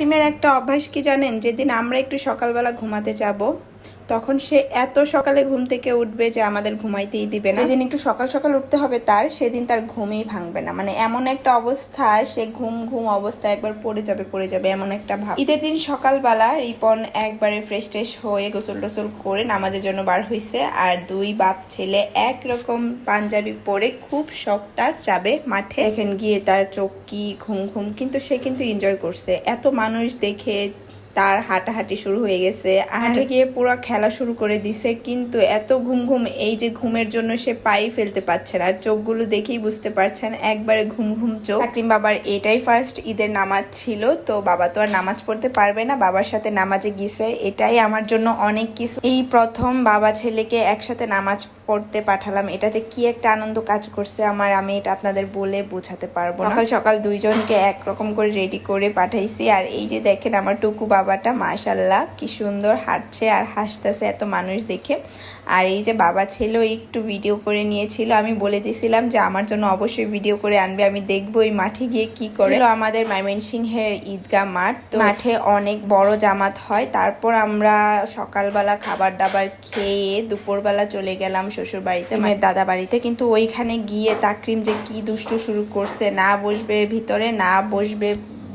তাকরিমের একটা অভ্যাস কি জানেন? যেদিন আমরা একটু সকালবেলা ঘুমাতে যাব তখন সে এত সকালে ঘুম থেকে উঠবে যে আমাদের ঘুমাইতেই দিবে না। যেদিন একটু সকাল সকাল উঠতে হবে তার, সেদিন তার ঘুমই ভাঙবে না। মানে এমন একটা অবস্থা, সে ঘুম ঘুম অবস্থায় একবার পড়ে যাবে পড়ে যাবে এমন একটা ভাব। ঈদের দিন সকালবেলা রিপন একবারে ফ্রেশ ট্রেশ হয়ে গোসল টোসল করে নামাজের জন্য বার হয়েছে আর দুই বাপ ছেলে একরকম পাঞ্জাবি পরে খুব শখ তার যাবে মাঠে। এখন গিয়ে তার চোখ কি ঘুম ঘুম, কিন্তু সে কিন্তু এনজয় করছে। এত মানুষ দেখে তার হাঁটাহাঁটি শুরু হয়ে গেছে। হাঁটে গিয়ে পুরো খেলা শুরু করে দিছে কিন্তু এত ঘুম ঘুম এই যে ঘুমের জন্য সে পাই ফেলতে পারছে না। আর চোখগুলো দেখেই বুঝতে পারছেন একবারে ঘুম ঘুম চোখ। তাকরিম বাবার এটাই ফার্স্ট ঈদের নামাজ ছিল তো বাবা তো আর নামাজ পড়তে পারবে না বাবার সাথে নামাজে গিয়েছে। এটাই আমার জন্য অনেক কিছু। এই প্রথম বাবা ছেলেকে একসাথে নামাজ পড়তে পাঠালাম। এটা যে কি একটা আনন্দ কাজ করছে আমার আমি এটা আপনাদের বলে বোঝাতে পারব না। সকাল সকাল দুইজনকে একরকম করে রেডি করে পাঠাইছি। আর এই যে দেখেন আমার টুকু বাবাটা মাশাল্লাহ কি সুন্দর হাঁটছে আর হাসতেছে এত মানুষ দেখে। আর এই যে বাবা ছিল একটু ভিডিও করে নিয়েছিল। আমি বলে দিয়েছিলাম যে আমার জন্য অবশ্যই ভিডিও করে আনবে। আমি দেখব এই মাঠে গিয়ে কি করে। আমাদের ময়মনসিংহের ঈদগাহ মাঠ। তো মাঠে। অনেক বড় জামাত হয়। তারপর আমরা সকালবেলা খাবার দাবার খেয়ে দুপুরবেলা চলে গেলাম। শ্বশুর বাড়িতে মানে দাদা বাড়িতে কিন্তু ওইখানে গিয়ে তাকরিম যে কি দুষ্টু শুরু করছে, না বসবে ভিতরে, না বসবে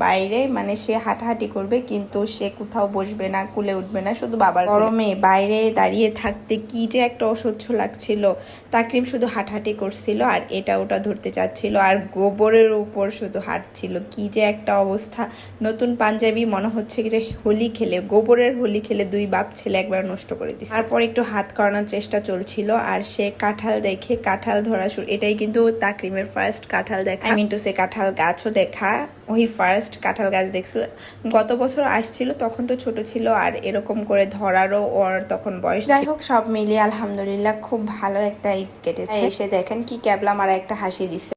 বাইরে মানে সে হাঁটাহাঁটি করবে, কিন্তু সে কোথাও বসবে না, কুলে উঠবে না, শুধু বাবার গরমে বাইরে দাঁড়িয়ে থাকতে কি যে একটা অসহ্য লাগছিল। তাকরিম শুধু হাঁটাহাঁটি করছিল আর এটা ওটা ধরতে চাচ্ছিল আর গোবরের উপর শুধু হাঁটছিল। কি যে একটা অবস্থা। নতুন পাঞ্জাবি, মনে হচ্ছে যে হোলি খেলে, গোবরের হোলি খেলে দুই বাপ ছেলে একবার নষ্ট করে দিচ্ছে তারপর একটু হাত করানোর চেষ্টা চলছিল আর সে কাঁঠাল দেখে কাঁঠাল ধরা শুরু এটাই কিন্তু তাকরিমের ফার্স্ট কাঁঠাল দেখা। আই মিন টু সে কাঁঠাল গাছও দেখা। ওই ফার্স্ট কাঁঠাল গাছ দেখছ? গত বছর আসছিল তখন তো ছোট ছিল আর এরকম করে ধরারও ওর তখন বয়স যাই হোক সব মিলিয়ে আলহামদুলিল্লাহ খুব ভালো একটা ঈদ কেটেছে। এসে দেখেন কি ক্যাবলা মারা একটা হাসি দিচ্ছে